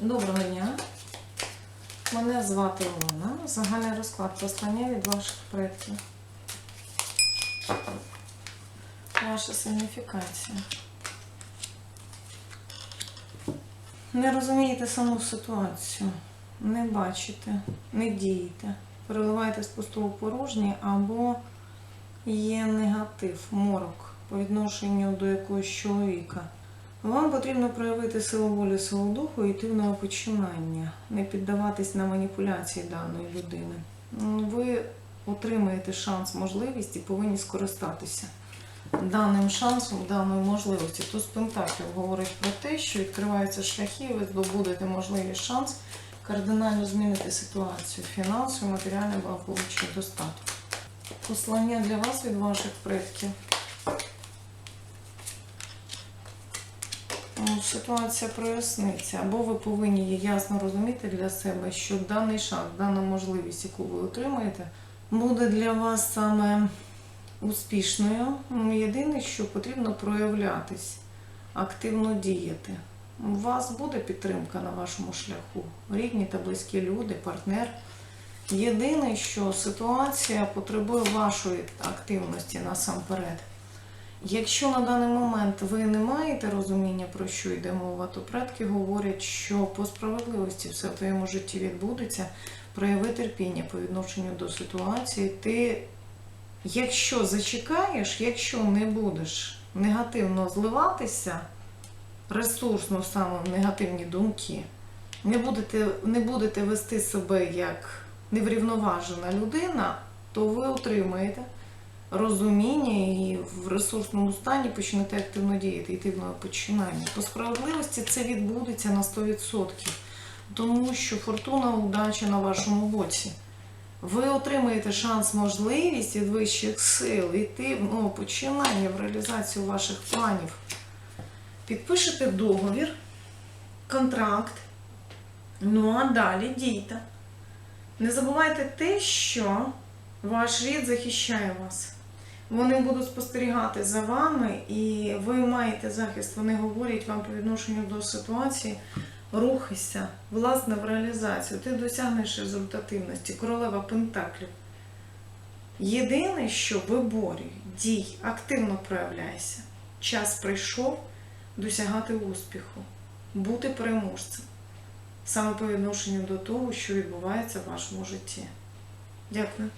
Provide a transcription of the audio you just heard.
Доброго дня. Мене звати Олена. Загальний розклад послання від ваших предків. Ваша сигніфікація. Не розумієте саму ситуацію, не бачите, не дієте. Переливаєте з пустого порожнє або є негатив, морок по відношенню до якогось чоловіка. Вам потрібно проявити силу волі, силу духу і йти в нове не піддаватись на маніпуляції даної людини. Ви отримаєте шанс, можливість і повинні скористатися даним шансом, даною можливістю. Туз Пентаклів говорить про те, що відкриваються шляхи, і ви здобудете можливий шанс кардинально змінити ситуацію фінансову, матеріальне благополуччя достаток. Послання для вас від ваших предків. Ситуація проясниться, або ви повинні ясно розуміти для себе, що даний шанс, дана можливість, яку ви отримаєте, буде для вас саме успішною. Ну, Єдине, що потрібно проявлятись, активно діяти. У вас буде підтримка на вашому шляху, рідні та близькі люди, партнер. Єдине, що ситуація потребує вашої активності насамперед. Якщо на даний момент ви не маєте розуміння, про що йде мова, то предки говорять, що по справедливості все в твоєму житті відбудеться. Прояви терпіння по відношенню до ситуації. Ти, якщо зачекаєш, якщо не будеш негативно зливатися, ресурсно саме в негативні думки, не будете, не будете вести себе як неврівноважена людина, то ви отримаєте розуміння і в ресурсному стані почнете активно діяти, йти в починання. По справедливості це відбудеться на 100%, тому що фортуна, удача на вашому боці. Ви отримаєте шанс, можливість від вищих сил йти в нове починання, в реалізацію ваших планів. Підпишете договір, контракт. Ну а далі дійте. Не забувайте те, що ваш рід захищає вас. Вони будуть спостерігати за вами, і ви маєте захист. Вони говорять вам по відношенню до ситуації. Рухайся, власне, в реалізацію. Ти досягнеш результативності. Королева Пентаклів. Єдине, що виборюй, дій, активно проявляйся. Час прийшов досягати успіху, бути переможцем. Саме по відношенню до того, що відбувається в вашому житті. Дякую.